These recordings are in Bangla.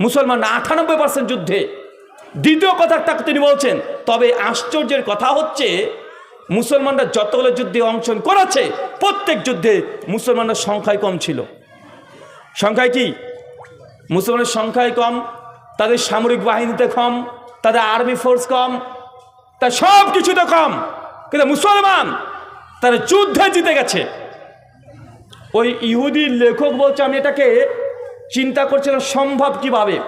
মুসলমান আটানব্বই পার্সেন্ট যুদ্ধে। দ্বিতীয় কথাটা তিনি বলছেন, তবে আশ্চর্যের কথা হচ্ছে, মুসলমানরা যতগুলো যুদ্ধে অংশগ্রহণ করেছে, প্রত্যেক যুদ্ধে মুসলমানদের সংখ্যায় কম ছিল। সংখ্যায় কি? মুসলমানের সংখ্যায় কম, তাদের সামরিক বাহিনীতে কম, তাদের আর্মি ফোর্স কম, তা সব কিছুতে কম। কিন্তু মুসলমান তারা যুদ্ধে জিতে গেছে। ওই ইহুদি লেখক বলছে, আমি এটাকে চিন্তা করছিলাম সম্ভব কীভাবে?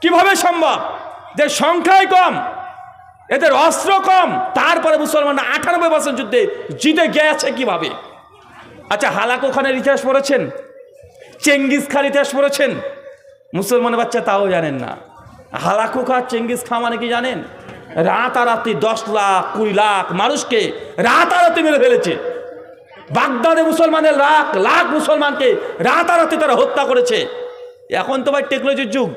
কীভাবে সম্ভব? যে সংখ্যায় কম, এদের অস্ত্র কম, তারপরে মুসলমানরা আটানব্বই বছর যুদ্ধে জিতে গেছে কীভাবে? আচ্ছা হালাকু খানের ইতিহাস পড়েছেন? চেঙ্গিস খান ইতিহাস পড়েছেন? মুসলমানের বাচ্চা তাও জানেন না। হালাকু খা চেঙ্গিস খা মানে কি জানেন? রাতারাতি দশ লাখ, কুড়ি লাখ মানুষকে রাতারাতি মেরে ফেলেছে। বাগদাদে মুসলমানের লাখ লাখ মুসলমানকে রাতারাতি তারা হত্যা করেছে। এখন তো ভাই টেকনোলজির যুগ।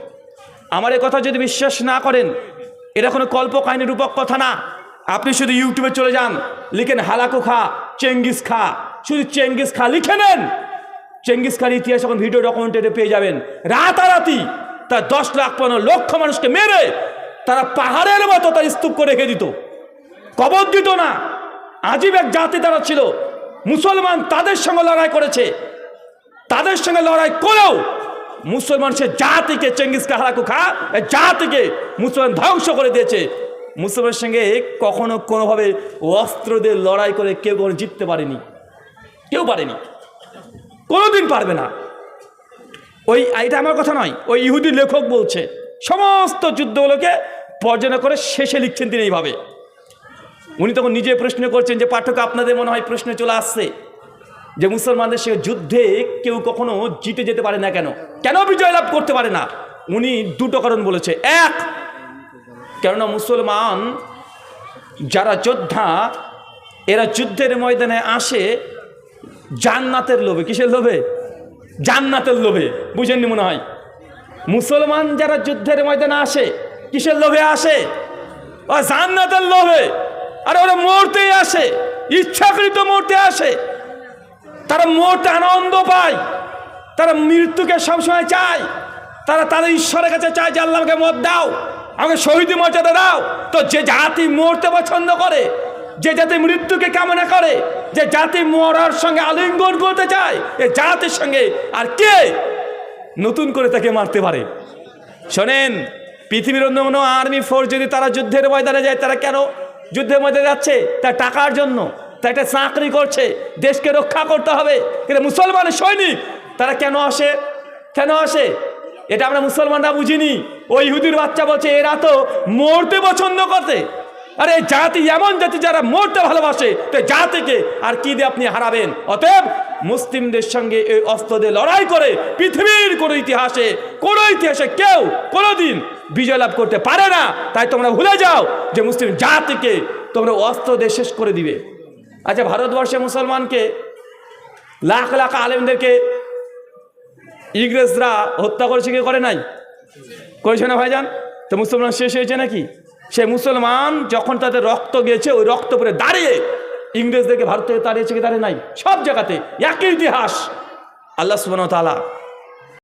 আমার এ কথা যদি বিশ্বাস না করেন, এটা কোনো কল্প কাহিনী রূপক কথা না। আপনি শুধু ইউটিউবে চলে যান, লিখেন হালাকু খা, চেঙ্গিস খা, শুধু চেঙ্গিস খা লিখে নেন। চেঙ্গিস খান ইতিহাস এখন ভিডিও ডকুমেন্টারি পেয়ে যাবেন। রাতারাতি তার দশ লাখ পনেরো লক্ষ মানুষকে মেরে তারা পাহাড়ের মতো তার স্তূপ করে রেখে দিত। কবর দিত না। আজীব এক জাতি তারা ছিল। মুসলমান তাদের সঙ্গে লড়াই করেছে। তাদের সঙ্গে লড়াই করেও মুসলমান সে জাতিকে চেঙ্গিসকে হারাকু খা জাতিকে মুসলমান ধ্বংস করে দিয়েছে। মুসলমানের সঙ্গে কখনো কোনোভাবে অস্ত্র দিয়ে লড়াই করে কেউ কখনো জিততে পারেনি। কেউ পারেনি। কোনোদিন পারবে না। ওই এটা আমার কথা নয়, ওই ইহুদি লেখক বলছে, সমস্ত যুদ্ধগুলোকে পর্যালোচনা করে শেষে লিখছেন তিনি এইভাবে। উনি তখন নিজে প্রশ্ন করছেন যে, পাঠক, আপনাদের মনে হয় প্রশ্ন চলে আসছে? যে মুসলমানদের সে যুদ্ধে কেউ কখনো জিতে যেতে পারে না কেন? কেন বিজয় লাভ করতে পারে না? উনি দুটো কারণ বলেছে। এক, কেননা মুসলমান যারা যোদ্ধা, এরা যুদ্ধের ময়দানে আসে জান্নাতের লোভে। কিসের লোভে? জান্নাতের লোভে। বুঝেননি মনে হয়? মুসলমান যারা যুদ্ধের ময়দানে আসে, কিসের লোভে আসে? জান্নাতের লোভে। আর ওরা মরতেই আসে। ইচ্ছাকৃত মরতে আসে। তারা মরতে আনন্দ পায়। তারা মৃত্যুকে সবসময় চায়। তারা তাদের ঈশ্বরের কাছে চায় যে আল্লাহ আমাকে মত দাও, আমাকে শহীদ মর্যাদা দাও। তো যে জাতি মরতে পছন্দ করে, যে জাতি মৃত্যুকে কামনা করে, যে জাতি মরার সঙ্গে আলিঙ্গন করতে চায়, এ জাতির সঙ্গে আর কে নতুন করে তাকে মারতে পারে? শোনেন, পৃথিবীর অন্য কোনো আর্মি ফোর্স যদি তারা যুদ্ধের ময়দানে যায়, তারা কেন যুদ্ধের ময়দানে যাচ্ছে? তার টাকার জন্য। তা একটা চাকরি করছে, দেশকে রক্ষা করতে হবে। কিন্তু মুসলমানের সৈনিক, তারা কেন আসে? কেন আসে? এটা আমরা মুসলমানরা বুঝিনি। ওই ইহুদির বাচ্চা বলছে, এরা তো মরতে পছন্দ করতে। আরে জাতি, এমন জাতি যারা মরতে ভালোবাসে, তো জাতিকে আর কি দিয়ে আপনি হারাবেন? অতএব মুসলিমদের সঙ্গে এই অস্ত্র দিয়ে লড়াই করে পৃথিবীর কোনো ইতিহাসে কোনো ইতিহাসে কেউ কোনোদিন বিজয় লাভ করতে পারে না। তাই তোমরা ভুলে যাও যে মুসলিম জাতিকে তোমরা অস্ত্র দিয়ে শেষ করে দিবে। আচ্ছা ভারতবর্ষে মুসলমানকে লাখ লাখ আলেমদেরকে ইংরেজরা হত্যা করেছে কি করে নাই? করেছে না ভাইজান? তো মুসলমান শেষ হয়েছে নাকি? সে মুসলমান যখন তাদের রক্ত গিয়েছে ওই রক্ত পরে দাঁড়িয়ে ইংরেজদেরকে ভারত থেকে তাড়িয়েছে কি দাঁড়িয়ে নাই? সব জায়গাতে, একই ইতিহাস। আল্লাহ সুবান তালা